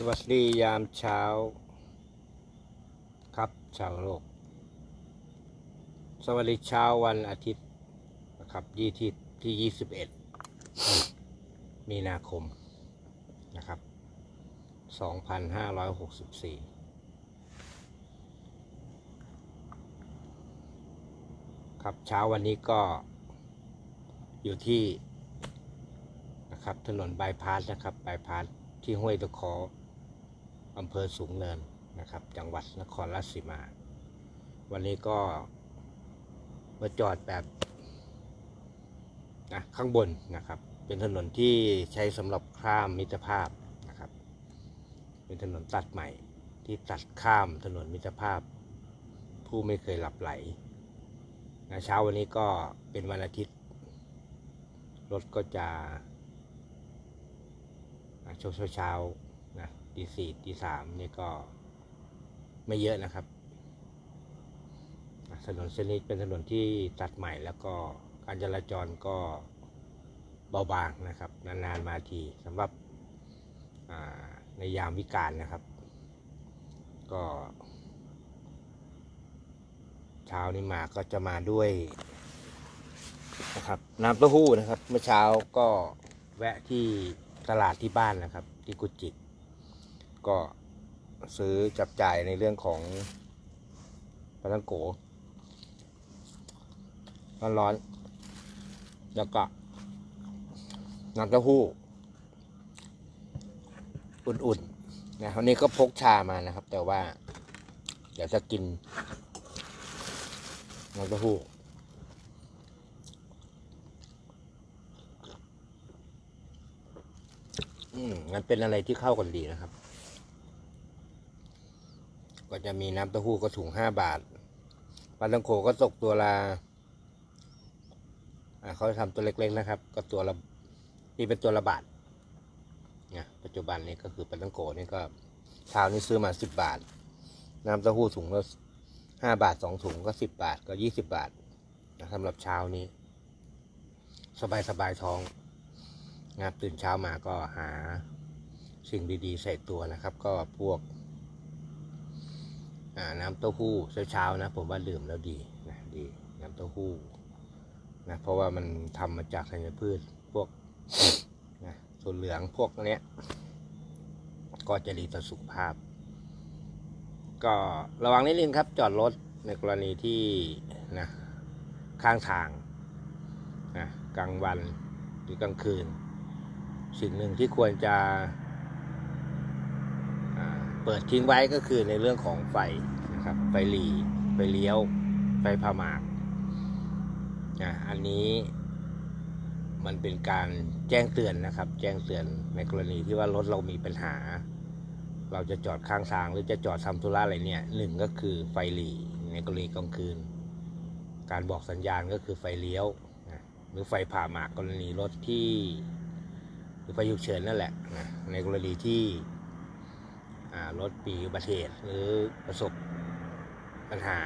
สวัสดียามเช้า ครับชาวโลก สวัสดีเช้าวันอาทิตย์นะครับยี่ที่ที่ยี่สิบเอ็ดมีนาคมนะครับสองพันห้าร้อยหกสิบสี่ครับเช้าวันนี้ก็อยู่ที่นะครับถนนบายพาสนะครับบายพาสที่ห้วยตะขอ อำเภอสูงเนินนะครับ จังหวัดนครราชสีมา วันนี้ก็มาจอดแบบนะข้างบนนะครับ เป็นถนนที่ใช้สำหรับข้ามมิตรภาพนะครับ เป็นถนนตัดใหม่ที่ตัดข้ามถนนมิตรภาพ ผู้ไม่เคยหลับไหลนะเช้าวันนี้ก็เป็นวันอาทิตย์ รถก็จะอะช่วงเช้าๆนะ ตีสี่ตีสามเนี่ยก็ไม่เยอะนะครับ ถนนเส้นนี้เป็นถนนที่ตัดใหม่แล้วก็การจราจรก็เบาบางนะครับ นานๆมาทีสำหรับในยามวิกาลนะครับ ก็เช้านี้มาก็จะมาด้วยนะครับน้ำเต้าหู้นะครับ เมื่อเช้าก็แวะที่ตลาดที่บ้านนะครับ ที่กุจิก ก็ซื้อจับจ่ายในเรื่องของปลาทังโกร้อนแล้วก็น้ำเต้าหู้ อุ่นๆนะวันนี้ก็พกชามานะครับ แต่ว่า เดี๋ยวจะกินน้ำเต้าหู้มันเป็นอะไรที่เข้ากันดีนะครับ ก็จะมีน้ำเต้าหู้ก็ถุงห้าบาทปลาตังโขก็ตกตัวละอ่าเขาทำตัวเล็กๆนะครับ ก็ตัวละนี่เป็นตัวละบาทนี่ยปัจจุบันนี้ก็คือปลาตังโขนี่ก็เช้านี้ซื้อมาสิบบาท น้ำเต้าหู้ถุงละห้าบาทสองถุงก็สิบบาทก็ยี่สิบบาทนะสำหรับเช้านี้ สบายๆท้องนะครับตื่นเช้ามาก็หาสิ่งดีๆใส่ตัวนะครับ ก็พวก น้ำเต้าหู้เช้าๆนะผมว่าดื่มแล้วดีนะดีน้ำเต้าหู้นะเพราะว่ามันทำมาจากธัญพืชพวกนะส่วนเหลืองพวกเนี้ยก็จะดีต่อสุขภาพ ก็ระวังนิดนึงครับจอดรถในกรณีที่นะข้างทางนะกลางวันหรือกลางคืน สิ่งหนึ่งที่ควรจะ เปิดทิ้งไว้ก็คือในเรื่องของไฟนะครับไฟหลีไฟเลี้ยว ไฟพาหมากนะอันนี้มันเป็นการแจ้งเตือนนะครับ แจ้งเตือนในกรณีที่ว่ารถเรามีปัญหา เราจะจอดข้างทางหรือจะจอดทำธุระอะไรเนี่ยหนึ่งก็คือไฟหลีในกรณีกลางคืน การบอกสัญญาณก็คือไฟเลี้ยวนะหรือไฟผ่าหมากกรณีรถที่ หรือไฟฉุกเฉินนั่นแหละนะในกรณีที่ รถปีอุบัติเหตุหรือประสบปัญหา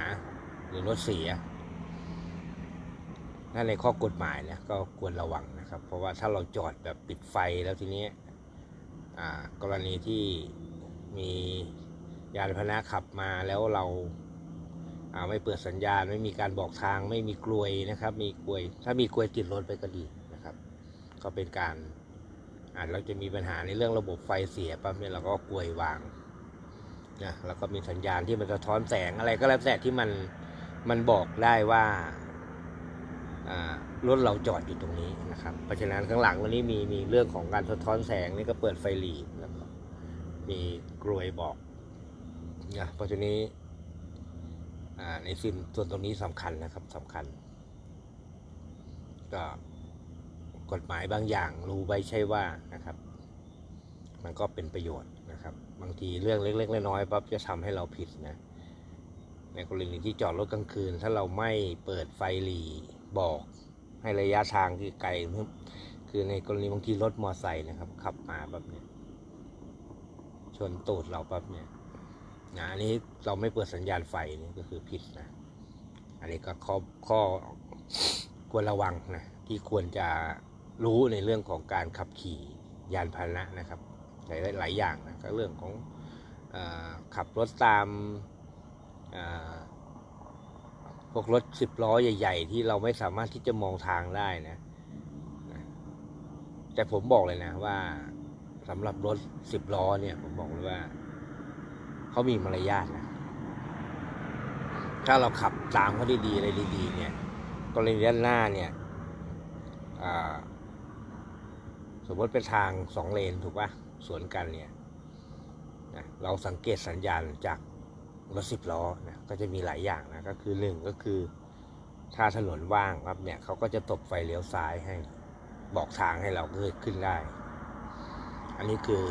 หรือรถเสียถ้าในข้อกฎหมายเนี่ยก็ควรระวังนะครับ เพราะว่าถ้าเราจอดแบบปิดไฟแล้วทีนี้กรณีที่มียานพาหนะขับมาแล้วเราาไม่เปิดสัญญาณ ไม่มีการบอกทางไม่มีกลวยนะครับ มีกลวย ถ้ามีกลวยติดรถไปก็ดีนะครับ ก็เป็นการอ่าเราจะมีปัญหาในเรื่องระบบไฟเสียปั๊บเนี่ยเราก็กลวยวาง นะแล้วก็มีสัญญาณที่มันสะท้อนแสงอะไรก็แล้วแต่ที่มันมันบอกได้ว่ารถเราจอดอยู่ตรงนี้นะครับ เพราะฉะนั้นข้างหลังวันนี้มีมีเรื่องของการสะท้อนแสงนี่ก็เปิดไฟหลีแล้วก็มีกลวยบอกนะเพราะฉะนั้ในสิ่งส่วนตรงนี้สำคัญนะครับสำคัญ ก็กฎหมายบางอย่างรู้ไว้ใช่ว่านะครับ มันก็เป็นประโยชน์ นะครับ บางทีเรื่องเล็กๆน้อยๆปั๊บจะทำให้เราผิดนะ ในกรณีที่จอดรถกลางคืน ถ้าเราไม่เปิดไฟหลีบอกให้ระยะทางที่ไกล คือในกรณีบางทีรถมอไซค์นะครับ ขับมาแบบเนี้ยชนตูดเราปั๊บเนี่ยนะอันนี้เราไม่เปิดสัญญาณไฟนี่ก็คือผิดนะ อันนี้ก็ข้อข้อควรระวังนะที่ควรจะรู้ในเรื่องของการขับขี่ยานพาหนะนะครับ หลายหลายอย่างนะก็เรื่องของอขับรถตามพวกรถสิบล้อใหญ่ ๆ ที่เราไม่สามารถที่จะมองทางได้นะ แต่ผมบอกเลยนะว่าสำหรับรถสิบล้อเนี่ย ผมบอกเลยว่าเขามีมารยาทนะ ถ้าเราขับตามเขาดีๆอะไรดีๆ เนี่ยกรณีด้านหน้าเนี่ยสมมติเป็นทางสองเลนถูกปะ สวนกันเนี่ยนะเราสังเกตสัญญาณจากรถสิบล้อนะก็จะมีหลายอย่างนะก็คือหนึ่งก็คือ ถ้าถนนว่างครับเนี่ยเขาก็จะตบไฟเลี้ยวซ้ายให้บอกทางให้เราเกิดขึ้นได้ อันนี้คือ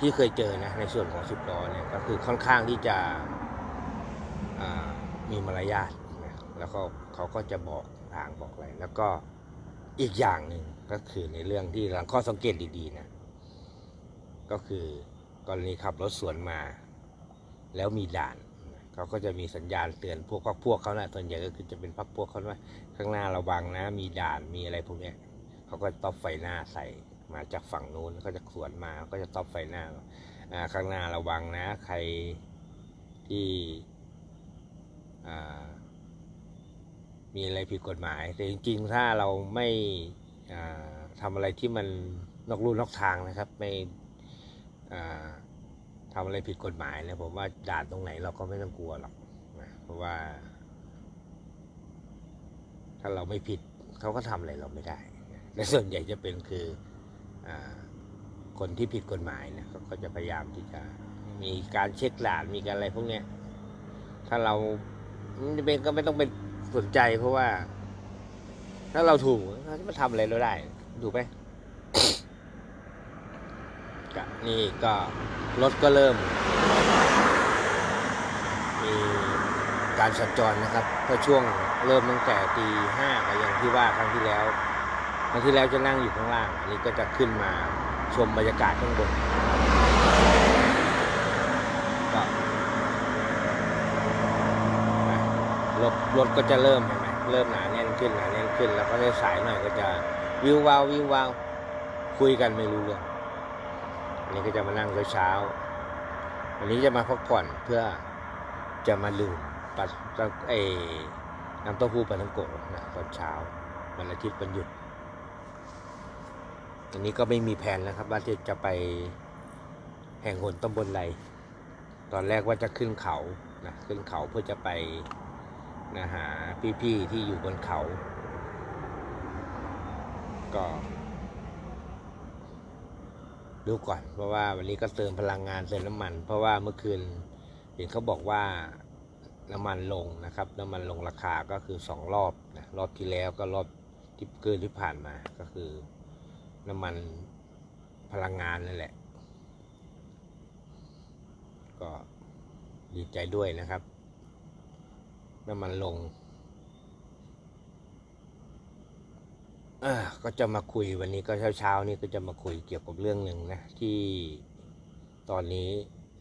ที่เคยเจอนะในส่วนของสิบล้อเนี่ยก็คือค่อนข้างที่จะมีมารยาทนะแล้วก็เขาก็จะบอกทางบอกอะไรแล้วก็อีกอย่างหนึ่งก็คือในเรื่องที่หลังข้อสังเกตดีๆนะ ก็คือกรณีขับรถสวนมา แล้วมีด่านเขาก็จะมีสัญญาณเตือนพวกพักพวกเขานะส่วนใหญ่ก็คือจะเป็นพักพวกเขาว่าข้างหน้าระวังนะ มีด่านมีอะไรพวกนี้เขาก็ตอบไฟหน้าใส่มาจากฝั่งนู้นก็จะสวนมาก็จะตอบไฟหน้าข้างหน้าระวังนะ ใครที่มีอะไรผิดกฎหมาย แต่จริงๆ ถ้าเราไม่อ่าทำอะไรที่มันนอกลู่นอกทางนะครับ ไม่ ทำอะไรผิดกฎหมายเนี่ยผมว่าด่านตรงไหนเราก็ไม่ต้องกลัวหรอกนะเพราะว่า ถ้าเราไม่ผิดเขาก็ทำอะไรเราไม่ได้และส่วนใหญ่จะเป็นคืออคนที่ผิดกฎหมายเนี่ยเขาก็จะพยายามที่จะมีการเช็คด่านมีการอะไรพวกเนี้ยถ้าเราไม่เป็นก็ไม่ต้องเป็นสนใจเพราะว่า ถ้าเราถูกเราจะมาทำอะไรเราได้ถูกไหม ก็ นี่ก็รถก็เริ่ม มีการสัญจรนะครับก็ช่วงเริ่มตั้งแต่ตีห้าก็อย่างที่ว่าครั้งที่แล้วครั้งที่แล้วจะนั่งอยู่ข้างล่าง อันนี้ก็จะขึ้นมาชมบรรยากาศข้างบนก็รถรถก็จะเริ่มเห็นไหมเริ่มหนาแน่นขึ้นหนาแน่นขึ้น แล้วก็ได้สายหน่อยก็จะวิววาววิววาวคุยกันไม่รู้เรื่อง นี้ก็จะมานั่งเช้า วันนี้จะมาพักผ่อนเพื่อจะมาลืมปัดเออน้ำเต้าหู้ปลาทังโกนะตอนเช้าวันอาทิตย์วันหยุดอันนี้ก็ไม่มีแผนนะครับ ว่าจะไปแห่งหนตำบลไรตอนแรกว่าจะขึ้นเขานะขึ้นเขาเพื่อจะไปนะหาพี่ๆที่อยู่บนเขา ก็ ดูก่อน เพราะว่าวันนี้ก็เติมพลังงานเติมน้ำมัน เพราะว่าเมื่อคืนเห็นเขาบอกว่าน้ำมันลงนะครับ น้ำมันลงราคาก็คือสองรอบนะรอบที่แล้วก็รอบที่เกินที่ผ่านมาก็คือ น้ำมันพลังงานนั่นแหละ ก็ดีใจด้วยนะครับ น้ำมันลงอ่า ก็จะมาคุยวันนี้ก็เช้าๆนี้ก็จะมาคุยเกี่ยวกับเรื่องหนึ่งนะที่ตอนนี้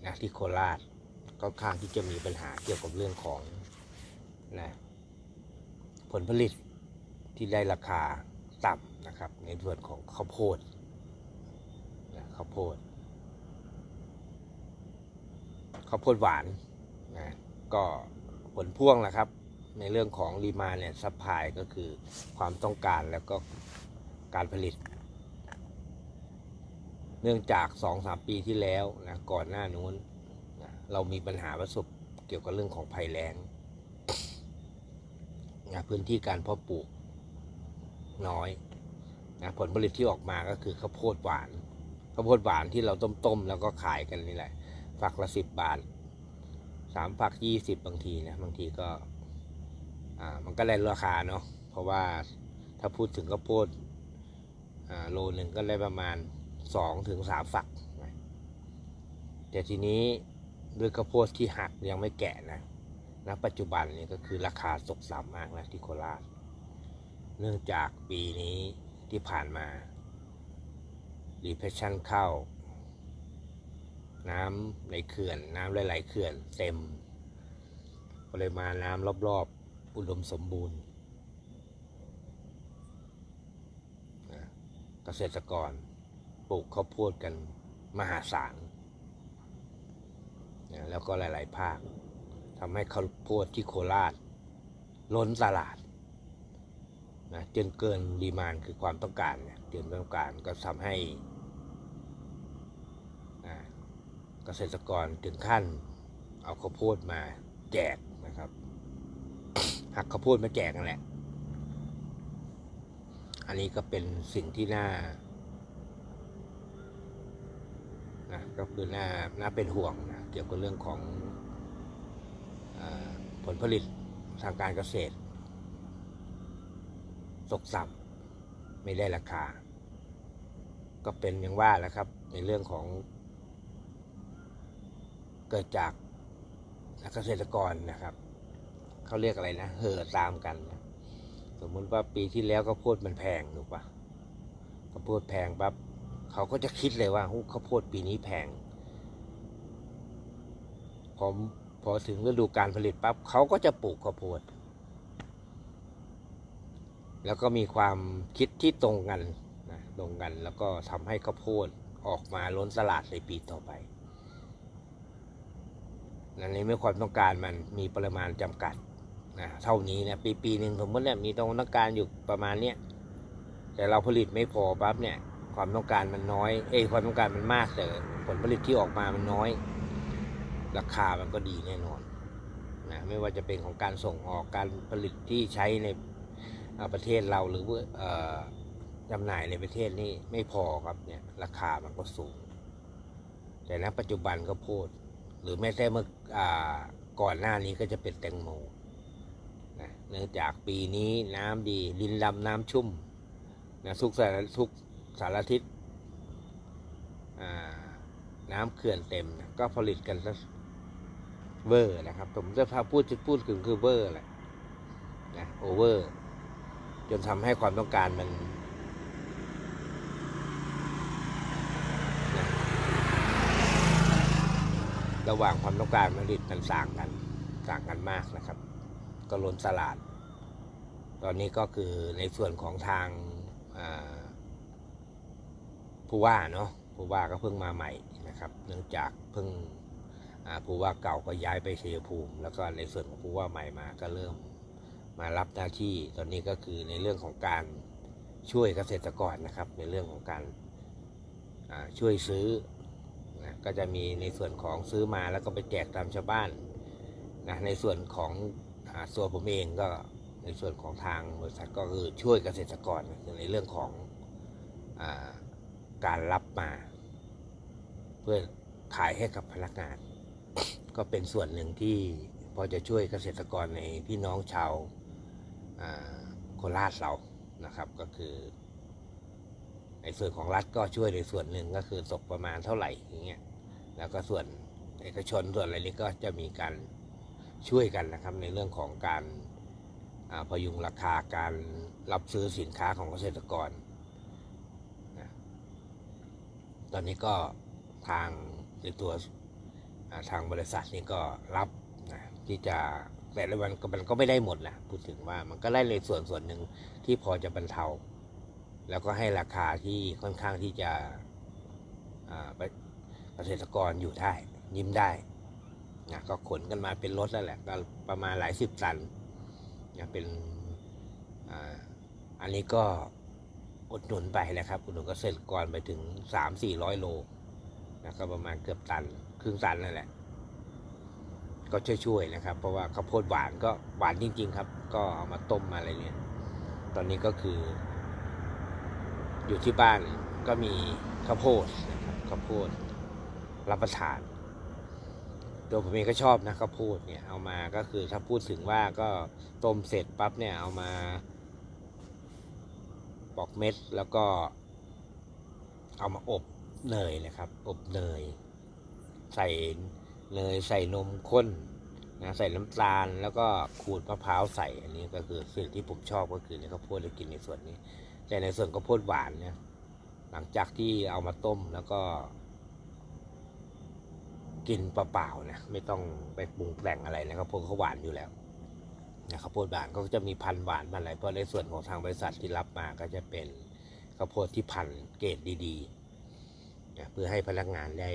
นะที่โคราชก็ข้างที่จะมีปัญหาเกี่ยวกับเรื่องของนะผลผลิตที่ได้ราคาต่ำนะครับ ในส่วนของข้าวโพดนะข้าวโพดข้าวโพดหวานนะก็ผลพ่วงแหละครับ ในเรื่องของรีมาเนี่ยซัพพลายก็คือความต้องการแล้วก็การผลิต เนื่องจากสองสามปีที่แล้วนะก่อนหน้านู้นนะเรามีปัญหาประสบเกี่ยวกับเรื่องของภัยแล้งนะพื้นที่การเพาะปลูกน้อยนะผลผลิตที่ออกมาก็คือข้าวโพดหวานข้าวโพดหวานที่เราต้มๆแล้วก็ขายกันนี่แหละฝักละสิบบาทสามฝักยี่สิบบางทีนะบางทีก็ อ่ามันก็ได้ราคาเนาะเพราะว่าถ้าพูดถึงข้าวโพดอ่าโลหนึ่งก็ได้ประมาณสองถึงสามฝักแต่ทีนี้ด้วยข้าวโพดที่หักยังไม่แก่นะณปัจจุบันนี้ก็คือราคาตกต่ำมากนะที่โคราช เนื่องจากปีนี้ที่ผ่านมารีเพชชั่นเข้า น้ำในเขื่อน น้ำหลายๆเขื่อนเต็ม ปริมาณน้ำรอบๆ อุดมสมบูรณ์นะเกษตรกรปลูกข้าวโพดกันมหาศาลนะแล้วก็หลาย ๆ ภาคทำให้ข้าวโพดที่โคราช ล้นตลาดนะจนเกินดีมานคือความต้องการเนี่ยเกินความต้องการก็ทำให้เกษตรกรถึงขั้นเอาข้าวโพดมาแจกนะครับ หักข้าวโพดมาแจกนั่นแหละ อันนี้ก็เป็นสิ่งที่น่านะก็คือน่าน่าเป็นห่วงนะเกี่ยวกับเรื่องของอผลผลิตทางการเกษตรตกต่ำไม่ได้ราคา ก็เป็นอย่างว่าแล้วครับ ในเรื่องของเกิดจากเกษตรกรนะครับ เขาเรียกอะไรนะเห่อตามกัน สมมุติว่าปีที่แล้วข้าวโพดมันแพงถูกปะข้าวโพดแพงปั๊บเขาก็จะคิดเลยว่าข้าวโพดปีนี้แพงพอพอถึงฤดูการผลิตปั๊บเขาก็จะปลูกข้าวโพด แล้วก็มีความคิดที่ตรงกันนะตรงกันแล้วก็ทำให้ข้าวโพดออกมาล้นตลาดในปีต่อไปนั่นในเมื่อความต้องการมันมีปริมาณจำกัด นะเท่านี้เนี่ยปีปีหนึ่งสมมติเนี่ยมีต้องการอยู่ประมาณเนี้ยแต่เราผลิตไม่พอปั๊บเนี่ย ความต้องการมันน้อย เอ้ความต้องการมันมากแต่ผลผลิตที่ออกมามันน้อย ราคามันก็ดีแน่นอนนะไม่ว่าจะเป็นของการส่งออกการผลิตที่ใช้ในประเทศเราหรือว่าจำหน่ายในประเทศนี่ไม่พอครับเนี่ยราคามันก็สูง แต่ณปัจจุบันก็โพดหรือแม้แต่เมื่ออก่อนหน้านี้ก็จะเป็นแตงโม เนื่องจากปีนี้น้ำดีดินดำน้ำชุ่มนะทุกสารทุกสารทิศน้ำเขื่อนเต็มนะก็ผลิตกันซะเวอร์นะครับ ผมจะพาพูดจะพูดถึงคือเวอร์แหละนะโอเวอร์ จนทำให้ความต้องการมันนะระหว่างความต้องการผลิตมันต่างกันต่างกันมากนะครับ ก็ล้นตลาด ตอนนี้ก็คือในส่วนของทางผู้ว่าเนาะผู้ว่าก็เพิ่งมาใหม่นะครับ เนื่องจากเพิ่งผู้ว่าเก่าก็ย้ายไปเชัยภูมิ แล้วก็ในส่วนของผู้ว่าใหม่มาก็เริ่มมารับหน้าที่ตอนนี้ก็คือในเรื่องของการช่วยเกษตรกรนะครับ ในเรื่องของการช่วยซื้อนะก็จะมีในส่วนของซื้อมาแล้วก็ไปแจกตามชาวบ้านนะในส่วนของ อาตัวผมเองก็ในส่วนของทางบริษัทก็คือช่วยเกษตรกรในเรื่องของอการรับมา เพื่อขายให้กับพนักงาน ก็เป็นส่วนหนึ่งที่พอจะช่วยเกษตรกรในพี่น้องชาวโคราชเรานะครับก็คือในส่วนของรัฐก็ช่วยในส่วนหนึ่งก็คือตกประมาณเท่าไหร่อย่างเงี้ยแล้วก็ส่วนเอกชนส่วนอะไรนี้ก็จะมีการ ช่วยกันนะครับในเรื่องของการพยุงราคาการรับซื้อสินค้าของเกษตรกรนะตอนนี้ก็ทางในตัวทางบริษัทนี้ก็รับนะที่จะแต่ละวันมันก็ไม่ได้หมดนะพูดถึงว่ามันก็ได้ในส่วนส่วนหนึ่งที่พอจะบรรเทา แล้วก็ให้ราคาที่ค่อนข้างที่จะเกษตรกรอยู่ได้ยิ้มได้ นะก็ขนกันมาเป็นรถแล้วแหละก็ประมาณหลายสิบตันนะเป็นอันนี้ก็อุดหนุนไปนะครับอุดหนุนก็เกษตรกรไปถึงสามสี่ร้อยโลนะก็ประมาณเกือบตันครึ่งตันนั่นแหละ ก็ช่วยๆนะครับ เพราะว่าข้าวโพดหวานก็หวานจริง ๆ ครับ ก็เอามาต้มมาอะไรเนี่ยตอนนี้ก็คือ อยู่ที่บ้านก็มีข้าวโพดนะครับข้าวโพดรับประทาน ตัวผมเองก็ชอบนะข้าวโพดเนี่ยเอามาก็คือถ้าพูดถึงว่าก็ต้มเสร็จปั๊บเนี่ยเอามาปอกเม็ดแล้วก็เอามาอบเนยนะครับ อบเนย ใส่เนยใส่นมข้นนะใส่น้ำตาลแล้วก็ขูดมะพร้าวใส่อันนี้ก็คือสิ่งที่ผมชอบก็คือในข้าวโพดจะกินในส่วนนี้ แต่ในส่วนข้าวโพดหวานเนี่ยหลังจากที่เอามาต้มแล้วก็ กินเปล่าๆนะไม่ต้องไปปรุงแต่งอะไรนะข้าวโพดเขาหวานอยู่แล้วนะข้าวโพดหวานก็จะมีพันหวานพันอะไรเพราะในส่วนของทางบริษัทที่รับมาก็จะเป็นข้าวโพดที่พันเกรดดีนะเพื่อให้พนักงานได้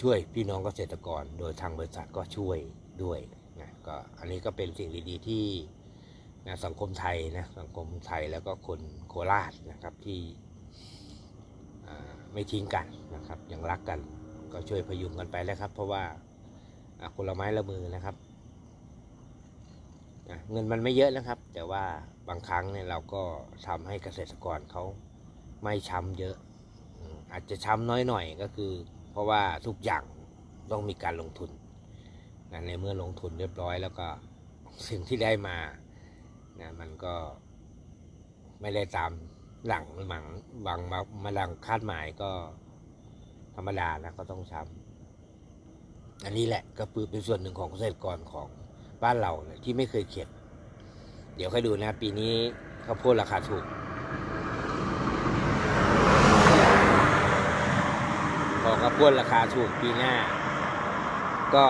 ช่วยพี่น้องเกษตรกร โดยทางบริษัทก็ช่วยด้วยนะก็อันนี้ก็เป็นสิ่งดีๆที่นะสังคมไทยนะสังคมไทยแล้วก็คนโคราชนะครับที่ไม่ทิ้งกันนะครับยังรักกัน ก็ช่วยพยุงกันไปแล้วครับ เพราะว่าคนละไม้ละมือนะครับเงินมันไม่เยอะนะครับ แต่ว่าบางครั้งเนี่ยเราก็ทำให้เกษตรกรเขาไม่ช้ำเยอะ อาจจะช้ำน้อยหน่อยก็คือ เพราะว่าทุกอย่างต้องมีการลงทุนนะในเมื่อลงทุนเรียบร้อย แล้วก็สิ่งที่ได้มานะมันก็ไม่ได้ตามหลังหมังบางมามาดังคาดหมายก็ ธรรมดานะก็ต้องช้ำอันนี้แหละก็คือเป็นส่วนหนึ่งของเกษตรกรของบ้านเราเนี่ยที่ไม่เคยเข็ด เดี๋ยวค่อยดูนะ ปีนี้ข้าวโพดราคาถูกพอข้าวโพดราคาถูกปีหน้า ก็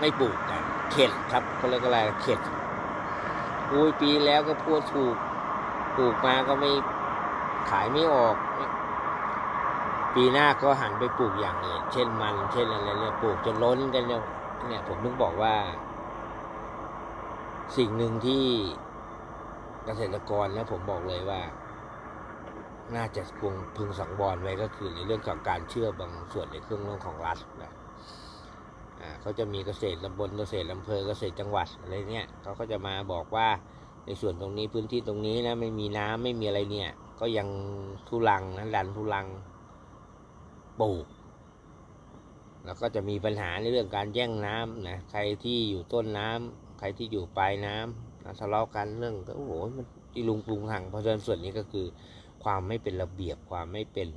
ไม่ปลูกกันเข็ดครับเขาเรียกอะไรเข็ดอุ้ยปีแล้วก็พูดถูกปลูกมาก็ไม่ขายไม่ออก ปีหน้าก็หันไปปลูกอย่างอื่น เช่นมัน เช่นอะไรเนี่ยปลูกจนล้นกันเนี่ยเนี่ยผมถึงบอกว่า สิ่งหนึ่งที่เกษตรกรนะผมบอกเลยว่า น่าจะคงพึงสังวรไว้ก็คือในเรื่องของการเชื่อบางส่วนในเครื่องเรื่องของรัฐนะอ่าเขาจะมีเกษตรตำบลเกษตรอำเภอเกษตรจังหวัดอะไรเนี่ยเขาก็จะมาบอกว่าในส่วนตรงนี้พื้นที่ตรงนี้นะไม่มีน้ำไม่มีอะไรเนี่ย ก็ยังทุลังนะดันทุลัง ปลูก แล้วก็จะมีปัญหาในเรื่องการแย่งน้ำนะใครที่อยู่ต้นน้ำใครที่อยู่ปลายน้ำนะทะเลาะกันเรื่องโอ้โหมันที่ลุงปรุงทางเพราะฉะนั้นส่วนนี้ก็คือ ความไม่เป็นระเบียบความไม่เป็น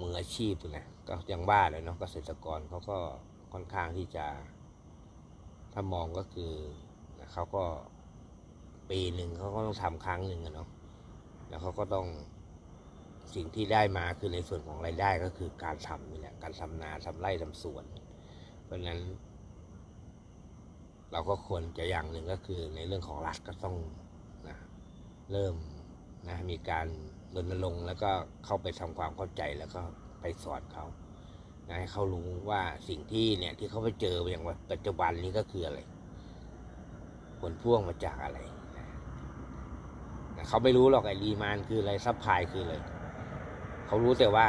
มืออาชีพนะก็ยังว่าเลยเนาะเกษตรกรเขาก็ค่อนข้างที่จะถ้ามองก็คือเขาก็ปีหนึ่งเขาก็ต้องทำครั้งหนึ่งอะเนาะแล้วเขาก็ต้อง สิ่งที่ได้มาคือในส่วนของรายได้ก็คือการทำนี่แหละการทำนาทำไร่ทำสวน เพราะนั้น เราก็ควรจะอย่างหนึ่งก็คือในเรื่องของรัฐก็ต้องนะเริ่มนะมีการรณรงค์แล้วก็เข้าไปทำความเข้าใจแล้วก็ไปสอนเขานะให้เขารู้ว่าสิ่งที่เนี่ยที่เขาไปเจออย่างว่าปัจจุบันนี้ก็คืออะไร ผลพ่วงมาจากอะไรนะนะเขาไม่รู้หรอกไอ้รีมานคืออะไรซัพพลายคืออะไร เขารู้แต่ว่า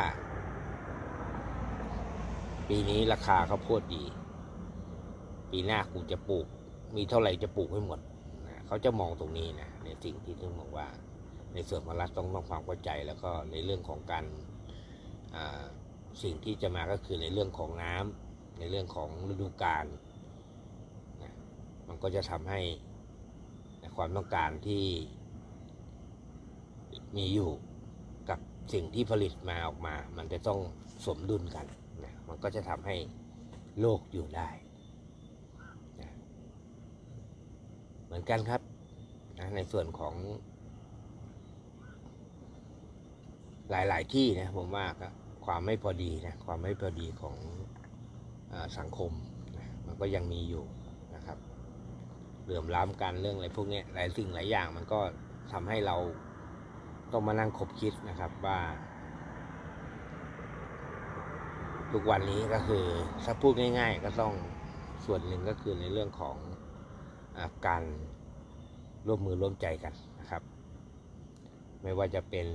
ปีนี้ราคาเขาวโพดดี ปีหน้ากูจะปลูก มีเท่าไหร่จะปลูกให้หมดนะเขาจะมองตรงนี้นะในสิ่งที่ต้องบอกว่า ในส่วนของรัฐต้องต้องความเข้าใจแล้วก็ในเรื่องของการสิ่งที่จะมาก็คือในเรื่องของน้ำในเรื่องของฤดูกาลนะมันก็จะทำให้ความต้องการที่มีอยู่ สิ่งที่ผลิตมาออกมา มันจะต้องสมดุลกันนะมันก็จะทำให้โลกอยู่ได้นะเหมือนกันครับนะในส่วนของ หลาย ๆ ที่นะผมว่าก็ความไม่พอดีนะความไม่พอดีของอสังคมนะมันก็ยังมีอยู่นะครับเหลื่อมล้ำกันเรื่องอะไรพวกนี้หลายสิ่งหลายอย่างมันก็ทำให้เรา ต้องมานั่งคบคิดนะครับว่าทุกวันนี้ก็คือถ้าพูดง่าย ๆ ก็ต้องส่วนหนึ่งก็คือในเรื่องของอการร่วมมือร่วมใจกันนะครับ ไม่ว่าจะเป็น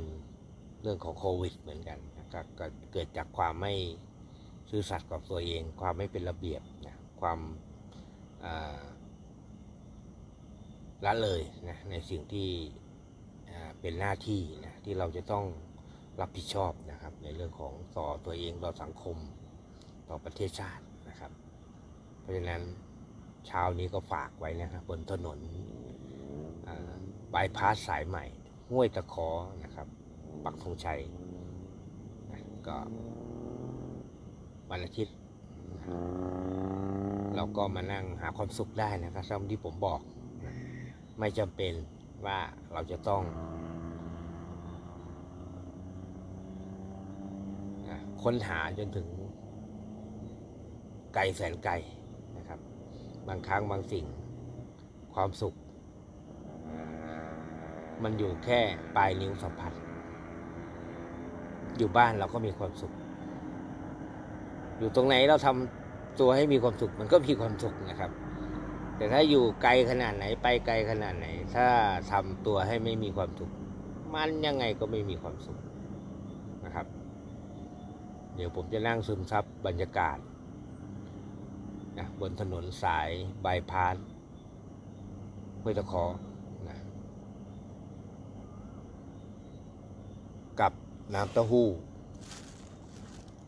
เรื่องของโควิดเหมือนกันนะครับก็เกิดจากความไม่ซื่อสัตย์กับตัวเอง ความไม่เป็นระเบียบนะความละเลยนะในสิ่งที่ เป็นหน้าที่นะที่เราจะต้องรับผิดชอบนะครับ ในเรื่องของต่อตัวเองต่อสังคมต่อประเทศชาตินะครับ เพราะฉะนั้นเช้านี้ก็ฝากไว้นะครับบนถนนบายพาสสายใหม่ห้วยตะขอนะครับ ปักธงชัยนะก็วันอาทิตย์เราก็มานั่งหาความสุขได้นะครับตามที่ผมบอก ไม่จำเป็น ว่าเราจะต้องค้นหาจนถึงไกลแสนไกลนะครับ บางครั้งบางสิ่งความสุข มันอยู่แค่ปลายนิ้วสัมผัส อยู่บ้านเราก็มีความสุข อยู่ตรงไหนเราทำตัวให้มีความสุขมันก็มีความสุขนะครับ แต่ถ้าอยู่ไกลขนาดไหนไปไกลขนาดไหน ถ้าทำตัวให้ไม่มีความสุข มันยังไงก็ไม่มีความสุขนะครับ เดี๋ยวผมจะนั่งซึมซับบรรยากาศนะบนถนนสายบายพาสห้วยตะขอนะกับน้ำเต้าหู้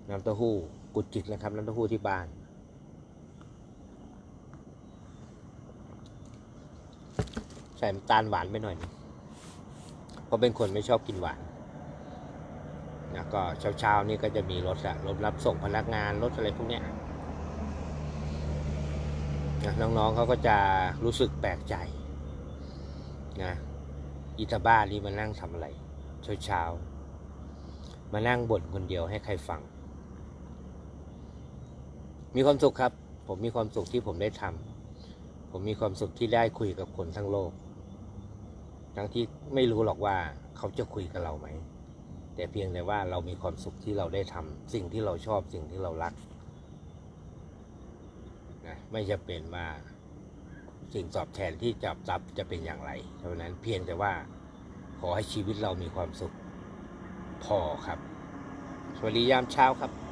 น้ำเต้าหู้กุดจิกนะครับ น้ำเต้าหู้ที่บ้าน ใส่น้ำตาลหวานไปหน่อย เพราะเป็นคนไม่ชอบกินหวานนะก็เช้าๆนี่ก็จะมีรถอะรถรับส่งพนักงานรถอะไรพวกเนี้ยนะน้องๆเขาก็จะรู้สึกแปลกใจนะอิตาบ้านี่มานั่งทำอะไรเช้าๆมานั่งบ่นคนเดียวให้ใครฟัง มีความสุขครับ ผมมีความสุขที่ผมได้ทำผมมีความสุขที่ได้คุยกับคนทั้งโลก ทั้งที่ไม่รู้หรอกว่าเขาจะคุยกับเราไหม แต่เพียงแต่ว่าเรามีความสุขที่เราได้ทำสิ่งที่เราชอบสิ่งที่เรารักนะไม่จะเป็นว่าสิ่งตอบแทนที่จับรับจะเป็นอย่างไรเท่านั้นเพียงแต่ว่าขอให้ชีวิตเรามีความสุขพอครับ สวัสดียามเช้าครับ